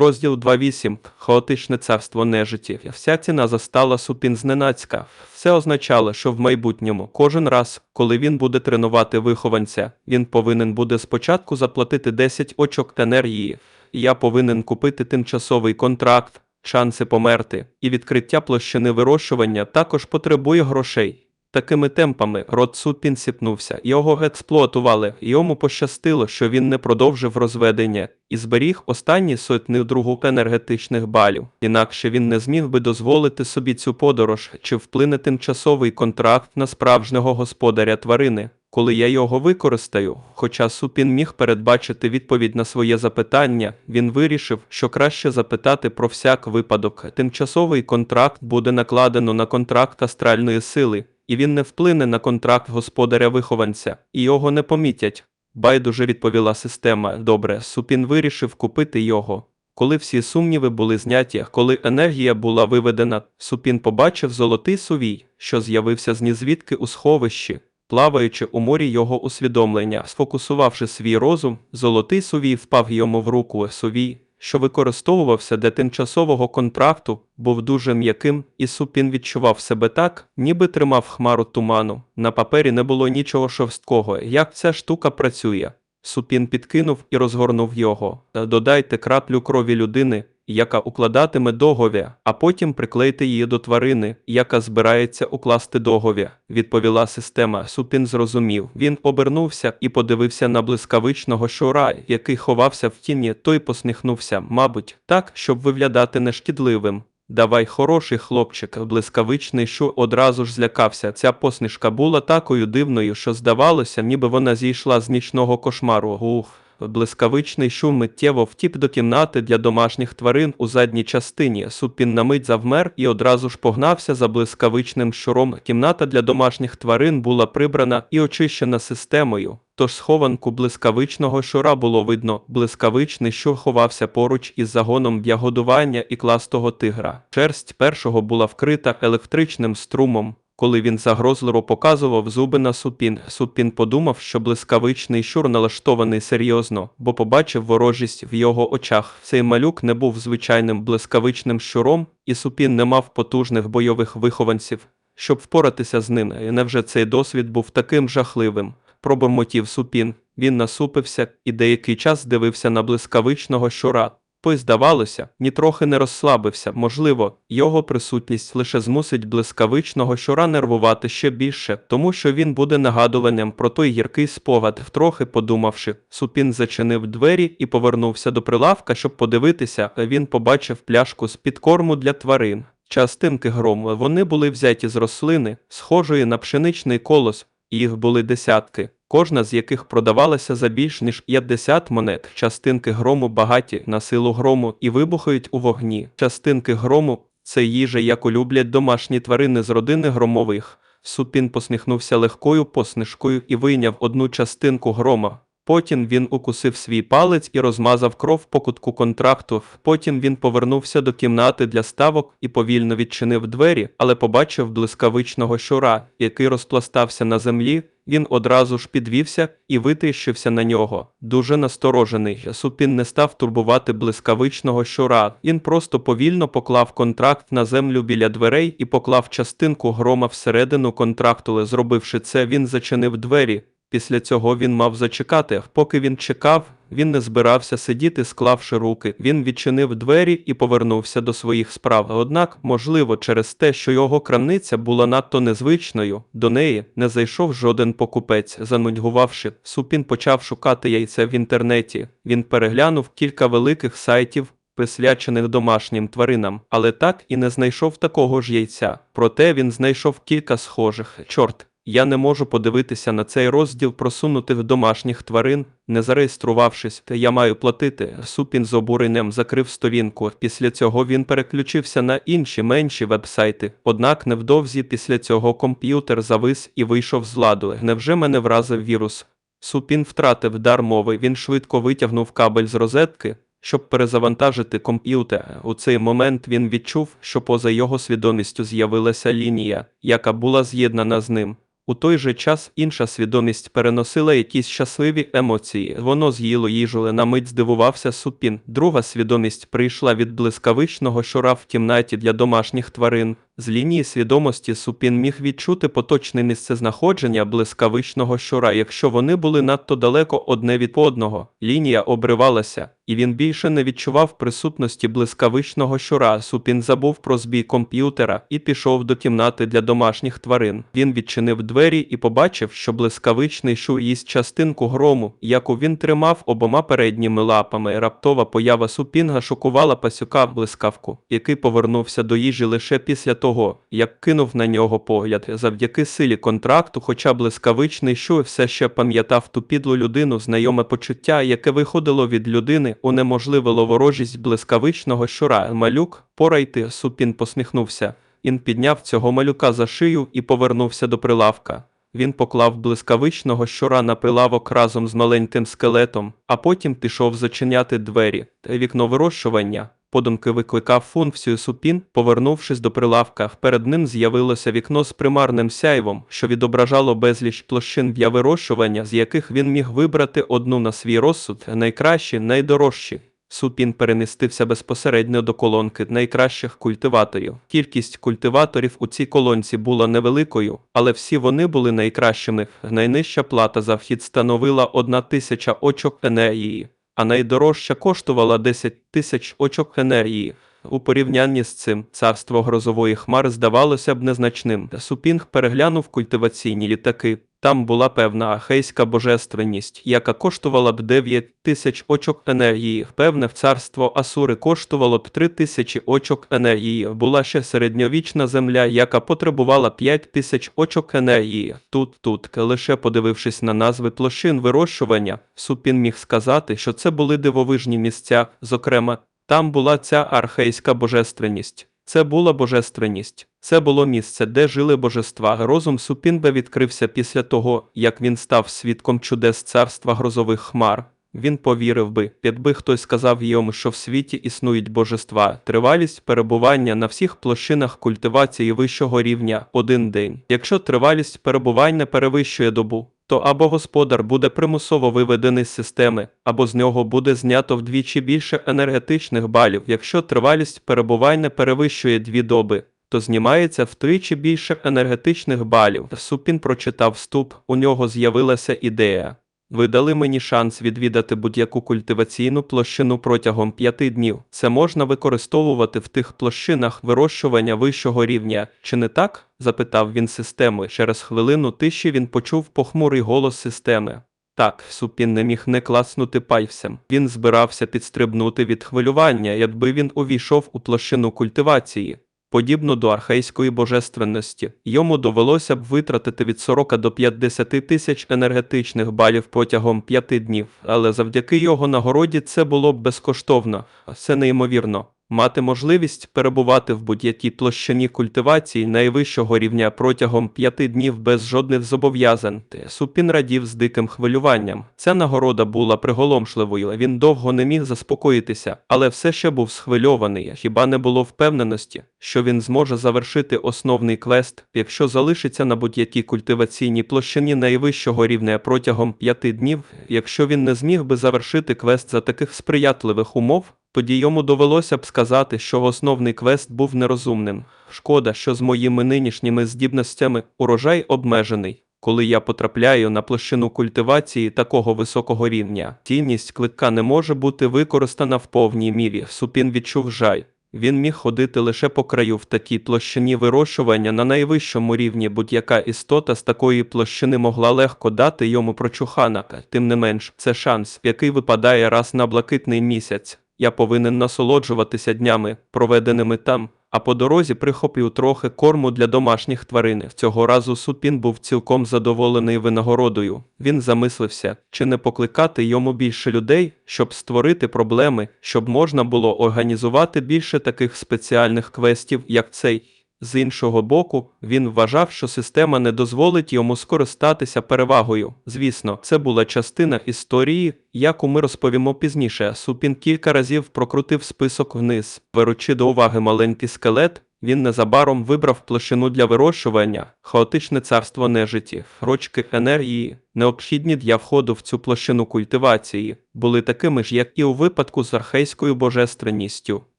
Розділ 2.8. Хаотичне царство нежиті. Вся ціна застала Супін зненацька. Все означало, що в майбутньому кожен раз, коли він буде тренувати вихованця, він повинен буде спочатку заплатити 10 очок енергії. Я повинен купити тимчасовий контракт, шанси померти, і відкриття площини вирощування також потребує грошей. Такими темпами рот Супін сіпнувся, його експлуатували, і йому пощастило, що він не продовжив розведення і зберіг останні сотні другу енергетичних балів. Інакше він не зміг би дозволити собі цю подорож чи вплине тимчасовий контракт на справжнього господаря тварини. Коли я його використаю, хоча Супін міг передбачити відповідь на своє запитання, він вирішив, що краще запитати про всяк випадок. Тимчасовий контракт буде накладено на контракт астральної сили, і він не вплине на контракт господаря-вихованця, і його не помітять. Байдуже відповіла система. Добре, Супін вирішив купити його. Коли всі сумніви були зняті, коли енергія була виведена, Супін побачив золотий сувій, що з'явився з нізвідки у сховищі. Плаваючи у морі його усвідомлення, сфокусувавши свій розум, золотий сувій впав йому в руку. Сувій, що використовувався для тимчасового контракту, був дуже м'яким, і Супін відчував себе так, ніби тримав хмару туману. На папері не було нічого шовсткого. Як ця штука працює? Супін підкинув і розгорнув його. Додайте краплю крові людини, яка укладатиме договір, а потім приклейте її до тварини, яка збирається укласти договір, відповіла система. Супін зрозумів. Він обернувся і подивився на блискавичного щура, який ховався в тіні, той посміхнувся, мабуть, так, щоб виглядати нешкідливим. Давай, хороший хлопчик, блискавичний щур одразу ж злякався. Ця посмішка була такою дивною, що здавалося, ніби вона зійшла з нічного кошмару. Ух. Блискавичний шум миттєво втіп до кімнати для домашніх тварин у задній частині. Супін на мить завмер і одразу ж погнався за блискавичним щуром. Кімната для домашніх тварин була прибрана і очищена системою. Тож схованку блискавичного щура було видно. Блискавичний щур ховався поруч із загоном для годування і кластого тигра. Шерсть першого була вкрита електричним струмом. Коли він загрозливо показував зуби на супін, супін подумав, що блискавичний щур налаштований серйозно, бо побачив ворожість в його очах. Цей малюк не був звичайним блискавичним щуром, і супін не мав потужних бойових вихованців, щоб впоратися з ним. І невже цей досвід був таким жахливим? Пробормотів супін. Він насупився і деякий час дивився на блискавичного щура. Той, здавалося, нітрохи не розслабився. Можливо, його присутність лише змусить блискавичного щура нервувати ще більше, тому що він буде нагадуванням про той гіркий спогад. Втрохи подумавши, супін зачинив двері і повернувся до прилавка, щоб подивитися. Він побачив пляшку з під корму для тварин. Частинки грому вони були взяті з рослини, схожої на пшеничний колос. Їх були десятки, кожна з яких продавалася за більш ніж 50 монет. Частинки грому багаті на силу грому і вибухають у вогні. Частинки грому це їжа, яку люблять домашні тварини з родини громових. Супін посміхнувся легкою посмішкою і вийняв одну частинку грома. Потім він укусив свій палець і розмазав кров по кутку контракту. Потім він повернувся до кімнати для ставок і повільно відчинив двері, але побачив блискавичного щура, який розпластався на землі. Він одразу ж підвівся і витріщився на нього. Дуже насторожений. Супін не став турбувати блискавичного щура. Він просто повільно поклав контракт на землю біля дверей і поклав частинку грома всередину контракту. Зробивши це, він зачинив двері. Після цього він мав зачекати. Поки він чекав, він не збирався сидіти, склавши руки. Він відчинив двері і повернувся до своїх справ. Однак, можливо, через те, що його крамниця була надто незвичною, до неї не зайшов жоден покупець. Занудьгувавши, супін почав шукати яйця в інтернеті. Він переглянув кілька великих сайтів. Присвячених домашнім тваринам, але так і не знайшов такого ж яйця. Проте він знайшов кілька схожих. Чорт, я не можу подивитися на цей розділ просунутих домашніх тварин, не зареєструвавшись, я маю платити. Супін з обуренням закрив сторінку. Після цього він переключився на інші менші вебсайти. Однак невдовзі після цього комп'ютер завис і вийшов з ладу. Невже мене вразив вірус? Супін втратив дар мови. Він швидко витягнув кабель з розетки. Щоб перезавантажити комп'ютер, у цей момент він відчув, що поза його свідомістю з'явилася лінія, яка була з'єднана з ним. У той же час інша свідомість переносила якісь щасливі емоції. Воно з'їло їжу, на мить здивувався Супін. Друга свідомість прийшла від блискавичного щура в кімнаті для домашніх тварин. З лінії свідомості Супін міг відчути поточне місцезнаходження блискавичного щура, якщо вони були надто далеко одне від одного. Лінія обривалася, і він більше не відчував присутності блискавичного щура. Супін забув про збій комп'ютера і пішов до кімнати для домашніх тварин. Він відчинив двері і побачив, що блискавичний щур їсть частинку грому, яку він тримав обома передніми лапами. Раптова поява Супінга шокувала пасюка блискавку, який повернувся до їжі лише після того, як кинув на нього погляд. Завдяки силі контракту, хоча блискавичний щур все ще пам'ятав ту підлу людину, знайоме почуття, яке виходило від людини, унеможливило ворожість блискавичного щура. Малюк, порайте, Супін посміхнувся. Він підняв цього малюка за шию і повернувся до прилавка. Він поклав блискавичного щура на прилавок разом з маленьким скелетом, а потім пішов зачиняти двері. Та Вікно вирощування. Подумки викликав функцію супін, повернувшись до прилавка, перед ним з'явилося вікно з примарним сяйвом, що відображало безліч площин для вирощування, з яких він міг вибрати одну на свій розсуд, найкращі, найдорожчі. Супін перемістився безпосередньо до колонки найкращих культиваторів. Кількість культиваторів у цій колонці була невеликою, але всі вони були найкращими. Найнижча плата за вхід становила одна тисяча очок енергії, а найдорожча коштувала 10 тисяч очок енергії. У порівнянні з цим царство грозової хмари здавалося б незначним. Супінг переглянув культиваційні літаки. Там була певна ахейська божественність, яка коштувала б 9 тисяч очок енергії. Певне в царство Асури коштувало б 3 тисячі очок енергії. Була ще середньовічна земля, яка потребувала 5 тисяч очок енергії. Тут, тут, лише подивившись на назви площин вирощування, Супін міг сказати, що це були дивовижні місця, зокрема, там була ця архейська божественність. Це була божественність. Це було місце, де жили божества. Розум Супінбе відкрився після того, як він став свідком чудес царства грозових хмар. Він повірив би, якби хтось сказав йому, що в світі існують божества, тривалість перебування на всіх площинах культивації вищого рівня один день. Якщо тривалість перебування перевищує добу, то або господар буде примусово виведений з системи, або з нього буде знято вдвічі більше енергетичних балів. Якщо тривалість перебування перевищує дві доби, то знімається втричі більше енергетичних балів. Супін прочитав вступ, у нього з'явилася ідея. Ви дали мені шанс відвідати будь-яку культиваційну площину протягом п'яти днів. Це можна використовувати в тих площинах вирощування вищого рівня. Чи не так? запитав він системи. Через хвилину тиші він почув похмурий голос системи. Так, Супін не міг не класнути пальцем. Він збирався підстрибнути від хвилювання, якби він увійшов у площину культивації. Подібно до архейської божественності, йому довелося б витратити від 40 до 50 тисяч енергетичних балів протягом п'яти днів, але завдяки його нагороді це було б безкоштовно. Це неймовірно. Мати можливість перебувати в будь-якій площині культивації найвищого рівня протягом п'яти днів без жодних зобов'язань. Супін радів з диким хвилюванням. Ця нагорода була приголомшливою. Він довго не міг заспокоїтися, але все ще був схвильований. Хіба не було впевненості, що він зможе завершити основний квест, якщо залишиться на будь-якій культиваційній площині найвищого рівня протягом п'яти днів, якщо він не зміг би завершити квест за таких сприятливих умов. Тоді йому довелося б сказати, що основний квест був нерозумним. Шкода, що з моїми нинішніми здібностями урожай обмежений. Коли я потрапляю на площину культивації такого високого рівня, цінність клитка не може бути використана в повній мірі. Супін відчув жаль. Він міг ходити лише по краю в такій площині вирощування на найвищому рівні будь-яка істота з такої площини могла легко дати йому прочухана. Тим не менш, це шанс, який випадає раз на блакитний місяць. Я повинен насолоджуватися днями, проведеними там, а по дорозі прихоплю трохи корму для домашніх тварин. Цього разу Супін був цілком задоволений винагородою. Він замислився, чи не покликати йому більше людей, щоб створити проблеми, щоб можна було організувати більше таких спеціальних квестів, як цей. З іншого боку, він вважав, що система не дозволить йому скористатися перевагою. Звісно, це була частина історії, яку ми розповімо пізніше. Супін кілька разів прокрутив список вниз, беручи до уваги маленький скелет, Він незабаром вибрав площину для вирощування, хаотичне царство нежиті, рочки енергії, необхідні для входу в цю площину культивації, були такими ж, як і у випадку з архейською божественністю,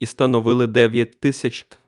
і становили 9 тисяч